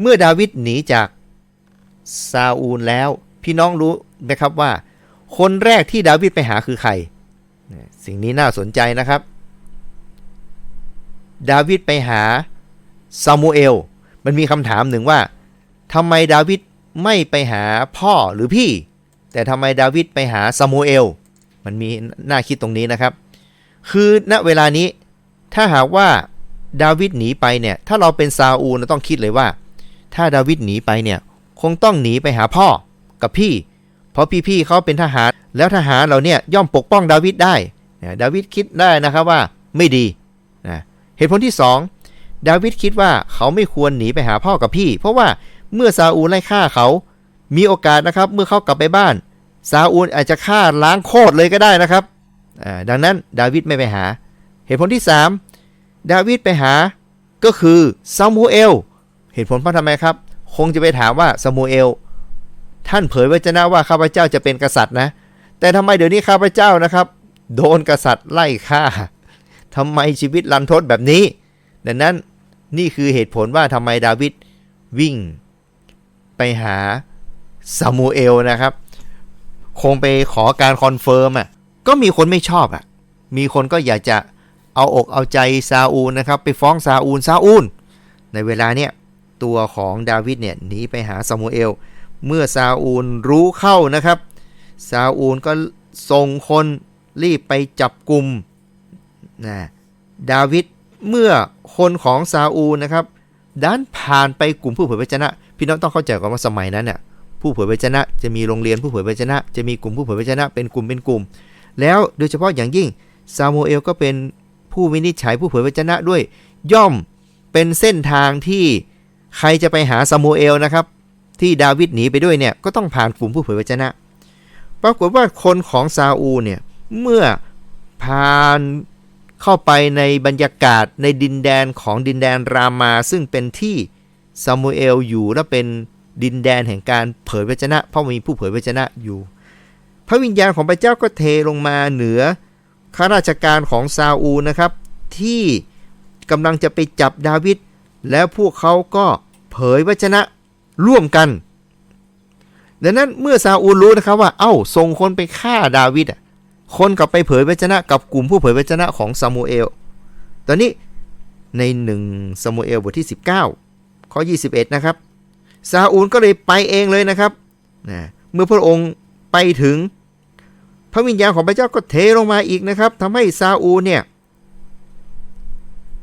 เมื่อดาวิดหนีจากซาอูลแล้ว พี่น้องรู้ไหมครับว่า คนแรกที่ดาวิดไปหาคือใคร สิ่งนี้น่าสนใจนะครับ ดาวิดไปหาซามูเอล มันมีคำถามหนึ่งว่าทำไมดาวิดไม่ไปหาพ่อหรือพี่ แต่ทำไมดาวิดไปหาซามูเอล มันมีน่าคิดตรงนี้นะครับ คือณเวลานี้ถ้าหากว่าดาวิดหนีไปเนี่ย ถ้าเราเป็นซาอูลเราต้องคิดเลยว่า ถ้าดาวิดหนีไปเนี่ย คงต้องหนีไปหาพ่อกับพี่ เพราะพี่ๆเขาเป็นทหาร แล้วทหารเราเนี่ยย่อมปกป้องดาวิดได้ดาวิดคิดได้นะครับว่าไม่ดีนะเหตุผลที่ 2 ดาวิดคิดว่าเขาไม่ควรหนีไปหาพ่อกับพี่ เพราะว่าเมื่อซาอูลไล่ฆ่าเขา มีโอกาสนะครับเมื่อเขากลับไปบ้าน ซาอูลอาจจะฆ่าล้างโคตรเลยก็ได้นะครับ ดังนั้นดาวิดไม่ไปหา เหตุผลที่ 3 ดาวิดไปหาก็คือซามูเอล เหตุผลเพราะทำไมครับ คงจะไปถามว่าซามูเอล ท่านเผยไว้จนะว่าข้าพเจ้าจะเป็นกษัตริย์นะ แต่ทำไมเดี๋ยวนี้ข้าพเจ้านะครับ โดนกษัตริย์ไล่ฆ่าทำไมชีวิตลันทดแบบนี้ ดังนั้นนี่คือเหตุผลว่าทำไมดาวิดวิ่งไปหาซามูเอลนะครับ คงไปขอการคอนเฟิร์มอะก็มีคนไม่ชอบอะ มีคนก็อยากจะเอาอกเอาใจซาอูลนะครับ ไปฟ้องซาอูลซาอูล ในเวลาเนี้ย ตัวของดาวิดเนี่ยหนีไปหาซามูเอล เมื่อซาอูลรู้เข้านะครับ ซาอูลก็ส่งคนรีบไปจับกลุ่มนะดาวิดเมื่อคนของซาอูลนะครับด้านผ่านไปกลุ่มผู้เผยพระชนะ พี่น้องต้องเข้าใจก่อนว่าสมัยนั้นเนี่ยผู้เผยพระชนะจะมีโรงเรียนผู้เผยพระชนะ จะมีกลุ่มผู้เผยพระชนะเป็นกลุ่มเป็นกลุ่ม แล้วโดยเฉพาะอย่างยิ่งซามูเอลก็เป็นผู้วินิจฉัยผู้เผยพระชนะด้วย ย่อมเป็นเส้นทางที่ ใครจะไปหาซามูเอลนะครับ ที่ดาวิดหนีไปด้วยเนี่ยก็ต้องผ่านกลุ่มผู้เผยพระชนะ ปรากฏว่าคนของซาอูเนี่ยเมื่อผ่านเข้าไปในบรรยากาศในดินแดนของดินแดนรามา ซึ่งเป็นที่ซามูเอลอยู่และเป็นดินแดนแห่งการเผยพระชนะ เพราะมีผู้เผยพระชนะอยู่ พระวิญญาณของพระเจ้าก็เทลงมาเหนือข้าราชการของซาอูนะครับ ที่กำลังจะไปจับดาวิด แล้วพวกเขาก็เผยวจนะร่วมกัน ดังนั้นเมื่อซาอูลรู้นะครับว่า เอ้าส่งคนไปฆ่าดาวิดอะคนกลับไปเผยวจนะกับกลุ่มผู้เผยวจนะของซามูเอล ตอนนี้ในหนึ่งซามูเอลบทที่ 19 ข้อ 21 นะครับ ซาอูลก็เลยไปเองเลยนะครับนะเมื่อพระองค์ไปถึง พระวิญญาณของพระเจ้าก็เทลงมาอีกนะครับทำให้ซาอูลเนี่ย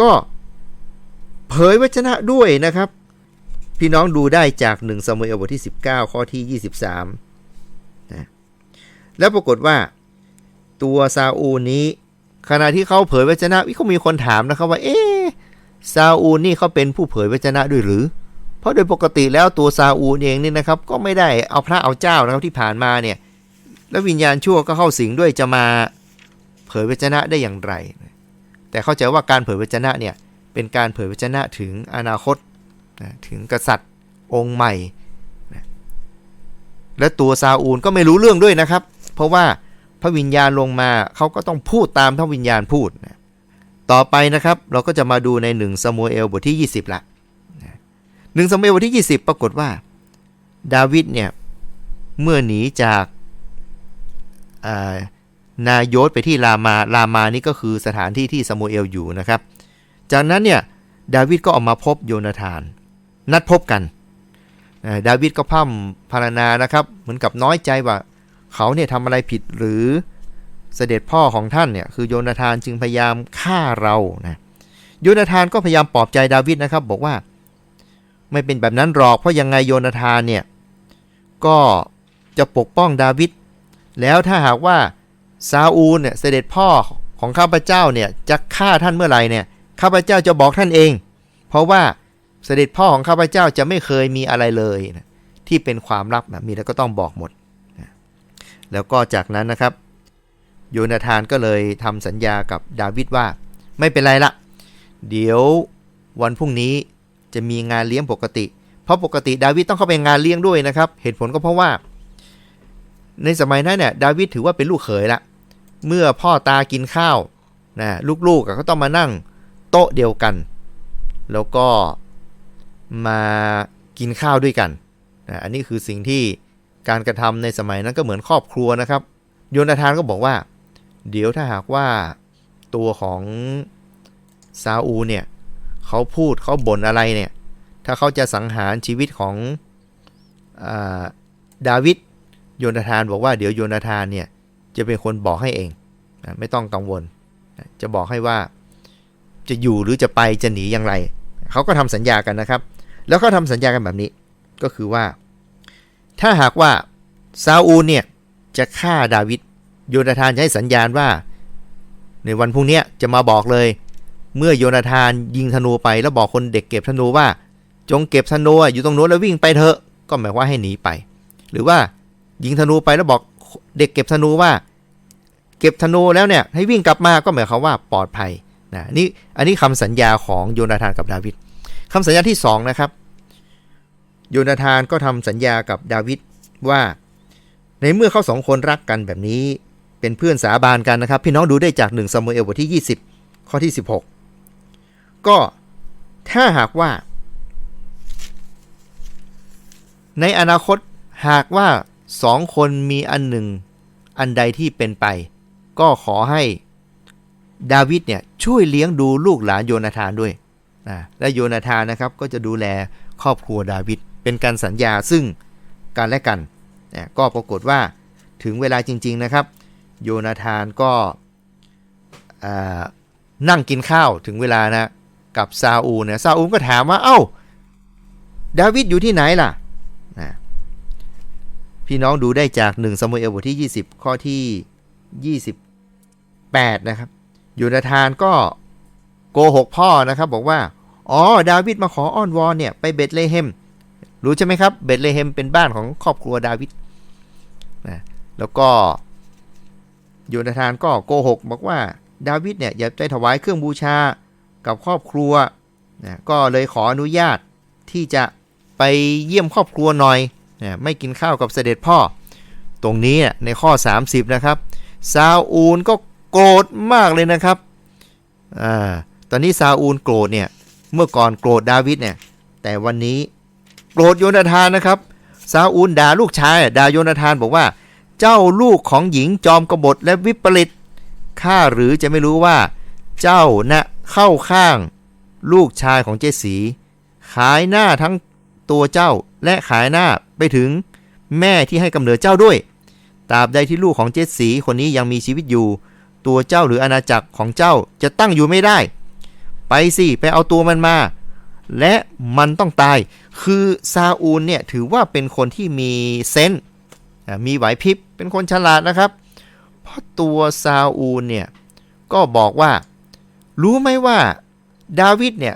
ก็ เผยวจนะด้วยนะครับ พี่น้องดูได้จาก1ซามูเอลบทที่ 19 ข้อที่ 23นะแล้วปรากฏว่าตัวซาอูนี้ ขณะที่เขาเผยวจนะก็มีคนถามนะครับว่าเอ๊ซาอูนี่เขาเป็นผู้เผยวจนะด้วยหรือ เพราะโดยปกติแล้วตัวซาอูเองนี่นะครับ ก็ไม่ได้เอาพระเอาเจ้านะครับที่ผ่านมาเนี่ยแล้ววิญญาณชั่วก็เข้าสิงด้วยจะมาเผยวจนะได้อย่างไร แต่เข้าใจว่าการเผยวจนะเนี่ย เป็นการเผยวจนะถึงอนาคตนะถึงกษัตริย์องค์ใหม่นะและตัวซาอูลก็ไม่รู้เรื่องด้วยนะครับ เพราะว่าพระวิญญาณลงมาเขาก็ต้องพูดตามพระวิญญาณพูดนะต่อไปนะครับเราก็จะมาดูในหนึ่งซามูเอลบทที่ 20ละหนึ่งซามูเอลบทที่ 20 ปรากฏว่า ดาวิดเนี่ย เมื่อหนีจากนายศไปที่รามารามานี่ก็คือสถานที่ที่ซามูเอลอยู่นะครับ จากนั้นเนี่ยดาวิดก็ออกมาพบโยนาธาน นัดพบกัน ดาวิดก็พ่ำพารณานะครับ เหมือนกับน้อยใจว่า เขาเนี่ยทำอะไรผิดหรือเสด็จพ่อของท่านเนี่ยคือโยนาธานจึงพยายามฆ่าเรานะโยนาธานก็พยายามปลอบใจดาวิดนะครับ บอกว่า ไม่เป็นแบบนั้นหรอกเพราะยังไงโยนาธานเนี่ยก็จะปกป้องดาวิดแล้วถ้าหากว่าซาอูลเนี่ยเสด็จพ่อของข้าพเจ้าเนี่ยจะฆ่าท่านเมื่อไหร่เนี่ย ข้าพเจ้าจะบอกท่านเอง เพราะว่าเสด็จพ่อของข้าพเจ้าจะไม่เคยมีอะไรเลยนะที่เป็นความลับนะมีแล้วก็ต้องบอกหมดนะแล้วก็จากนั้นนะครับ โยนาธานก็เลยทำสัญญากับดาวิดว่า ไม่เป็นไรละเดี๋ยววันพรุ่งนี้จะมีงานเลี้ยงปกติ เพราะปกติดาวิดต้องเข้าไปงานเลี้ยงด้วยนะครับ เหตุผลก็เพราะว่า ในสมัยนั้นเนี่ยดาวิดถือว่าเป็นลูกเขยละ เมื่อพ่อตากินข้าวนะลูกๆก็ต้องมานั่ง โต๊ะเดียวกัน แล้วก็มากินข้าวด้วยกันนะอันนี้คือสิ่งที่การกระทำในสมัยนั้นก็เหมือนครอบครัวนะครับ โยนาธานก็บอกว่า เดี๋ยวถ้าหากว่าตัวของซาอูเนี่ยเขาพูดเขาบ่นอะไรเนี่ยถ้าเขาจะสังหารชีวิตของอดาวิดโยนาธานบอกว่าเดี๋ยวโยนาธานเนี่ยจะเป็นคนบอกให้เอง ไม่ต้องกังวล จะบอกให้ว่า จะอยู่หรือจะไปจะหนีอย่างไร เขาก็ทำสัญญากันนะครับ แล้วก็ทำสัญญากันแบบนี้ ก็คือว่า ถ้าหากว่าซาอูลเนี่ยจะฆ่าดาวิดโยนาธานจะให้สัญญาณว่า ในวันพรุ่งนี้จะมาบอกเลย เมื่อโยนาธานยิงธนูไปแล้วบอกคนเด็กเก็บธนูว่า จงเก็บธนูอะอยู่ตรงโน้นแล้ววิ่งไปเถอะ ก็หมายว่าให้หนีไป หรือว่ายิงธนูไปแล้วบอกเด็กเก็บธนูว่า เก็บธนูแล้วเนี่ยให้วิ่งกลับมาก็หมายความว่าปลอดภัย นะนี่อันนี้คำสัญญาของโยนาธานกับดาวิดคำสัญญาที่สองนะครับ โยนาธานก็ทำสัญญากับดาวิดว่า ในเมื่อเขาสองคนรักกันแบบนี้เป็นเพื่อนสาบานกันนะครับ พี่น้องดูได้จาก1ซามูเอลบทที่ 20 ข้อที่ 16 ก็ถ้าหากว่า ในอนาคตหากว่าสองคนมีอันหนึ่ง อันใดที่เป็นไป ก็ขอให้ ดาวิดเนี่ยช่วยเลี้ยงดูลูกหลานโยนาธานด้วยนะและโยนาธานนะครับก็จะดูแลครอบครัวดาวิดเป็นการสัญญาซึ่งกันและกันนะก็ปรากฏว่าถึงเวลาจริง ๆนะครับ โยนาธานก็นั่งกินข้าวถึงเวลานะกับซาอูลเนี่ยซาอูลก็ถามว่าเอ้า ดาวิดอยู่ที่ไหนล่ะนะพี่น้องดูได้จาก1ซามูเอลบทที่ 20 ข้อที่ 28 นะครับ ยนาธานก็โกหกพ่อนะครับบอกว่า อ๋อ ดาวิดมาขออ้อนวอนเนี่ยไปเบธเลเฮม รู้ใช่ไหมครับ เบธเลเฮมเป็นบ้านของครอบครัวดาวิดนะแล้วก็โยนาธานก็โกหกบอกว่าดาวิดเนี่ยอย่าไปถวายเครื่องบูชากับครอบครัวนะก็เลยขออนุญาตที่จะไปเยี่ยมครอบครัวหน่อยนะไม่กินข้าวกับเสด็จพ่อ ตรงนี้ในข้อ 30 นะครับ ซาอูลก็ โกรธมากเลยนะครับอ่าตอนนี้ซาอูลโกรธเนี่ยเมื่อก่อนโกรธดาวิดเนี่ยแต่วันนี้โกรธโยนาธานนะครับซาอูลด่าลูกชายด่าโยนาธานบอกว่า เจ้าลูกของหญิงจอมกบฏและวิปริตข้าหรือจะไม่รู้ว่า เจ้านะเข้าข้างลูกชายของเจสี ขายหน้าทั้งตัวเจ้าและขายหน้าไปถึงแม่ที่ให้กำเนิดเจ้าด้วยตราบใดที่ลูกของเจสีคนนี้ยังมีชีวิตอยู่ ตัวเจ้าหรืออาณาจักรของเจ้าจะตั้งอยู่ไม่ได้ ไปสิไปเอาตัวมันมา และมันต้องตาย คือซาอูลเนี่ยถือว่าเป็นคนที่มีเซนส์มีไหวพริบเป็นคนฉลาดนะครับ เพราะตัวซาอูลเนี่ยก็บอกว่า รู้ไหมว่าดาวิดเนี่ย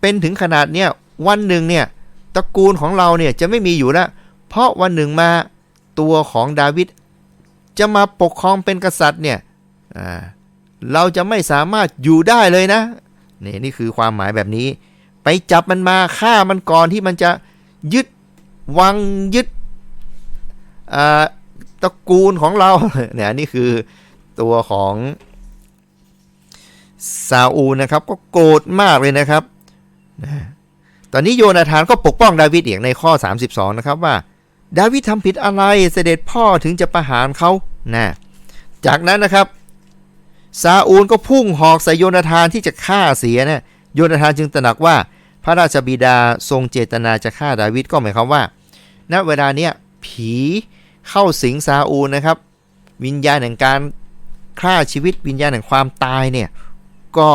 เป็นถึงขนาดเนี่ยวันหนึ่งเนี่ยตระกูลของเราเนี่ยจะไม่มีอยู่แล้ว เพราะวันหนึ่งมาตัวของดาวิดจะมาปกครองเป็นกษัตริย์เนี่ย เราจะไม่สามารถอยู่ได้เลยนะนี่นี่คือความหมายแบบนี้ ไปจับมันมาฆ่ามันก่อนที่มันจะยึดวังยึดตระกูลของเราเนี่ยนี่คือตัวของซาอูลนะครับ ก็โกรธมากเลยนะครับ ตอนนี้โยนาธานก็ปกป้องดาวิดอีกในข้อ 32 นะครับว่า ดาวิดทำผิดอะไรเสด็จพ่อถึงจะประหารเขานะจากนั้นนะครับ ซาอูลก็พุ่งหอกใส่โยนาธานที่จะฆ่าเสียนะโยนาธานจึงตระหนักว่า พระราชบิดาทรงเจตนาจะฆ่าดาวิดก็หมายความว่า ณเวลาเนี้ยผีเข้าสิงซาอูลนะครับ วิญญาณแห่งการฆ่าชีวิตวิญญาณแห่งความตายเนี่ยก็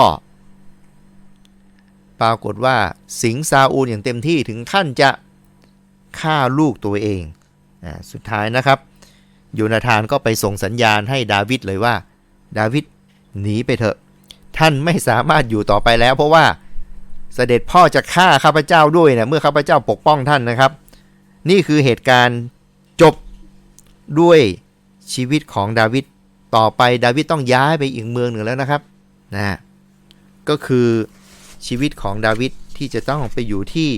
ปรากฏว่าสิงซาอูลอย่างเต็มที่ถึงขั้นจะฆ่าลูกตัวเองอ่าสุดท้ายนะครับโยนาธานก็ไปส่งสัญญาณให้ดาวิดเลยว่า ดาวิด หนีไปเถอะ ท่านไม่สามารถอยู่ต่อไปแล้ว เพราะว่าเสด็จพ่อจะฆ่าข้าพเจ้าด้วยนะเมื่อข้าพเจ้าปกป้องท่านนะครับ นี่คือเหตุการณ์จบด้วยชีวิตของดาวิดต่อไปดาวิดต้องย้ายไปอีกเมืองหนึ่งแล้วนะครับนะก็คือชีวิตของดาวิดที่จะต้องไปอยู่ที่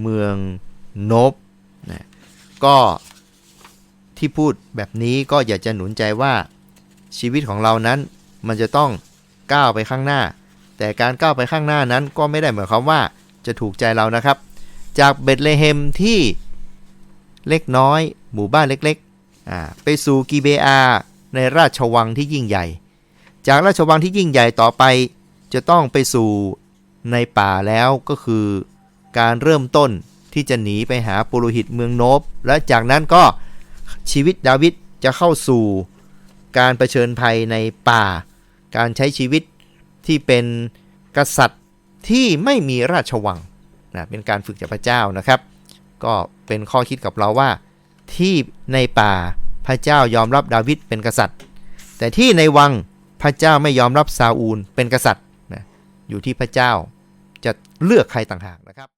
เมืองโนบนะก็ที่พูดแบบนี้ก็อยากจะหนุนใจว่าชีวิตของเรานั้น มันจะต้องก้าวไปข้างหน้า แต่การก้าวไปข้างหน้านั้นก็ไม่ได้หมายความว่าจะถูกใจเรานะครับ จากเบธเลเฮมที่เล็กน้อย หมู่บ้านเล็กๆไปสู่กีเบอา ในราชวังที่ยิ่งใหญ่ จากราชวังที่ยิ่งใหญ่ต่อไป จะต้องไปสู่ในป่าแล้วก็คือ การเริ่มต้นที่จะหนีไปหาปุโรหิตเมืองโนบ และจากนั้นก็ชีวิตดาวิดจะเข้าสู่การเผชิญภัยในป่า การใช้ชีวิตที่เป็นกษัตริย์ที่ไม่มีราชวังนะเป็นการฝึกจากพระเจ้านะครับ ก็เป็นข้อคิดกับเราว่า ที่ในป่าพระเจ้ายอมรับดาวิดเป็นกษัตริย์ แต่ที่ในวังพระเจ้าไม่ยอมรับซาอูลเป็นกษัตริย์นะอยู่ที่พระเจ้าจะเลือกใครต่างหากนะครับ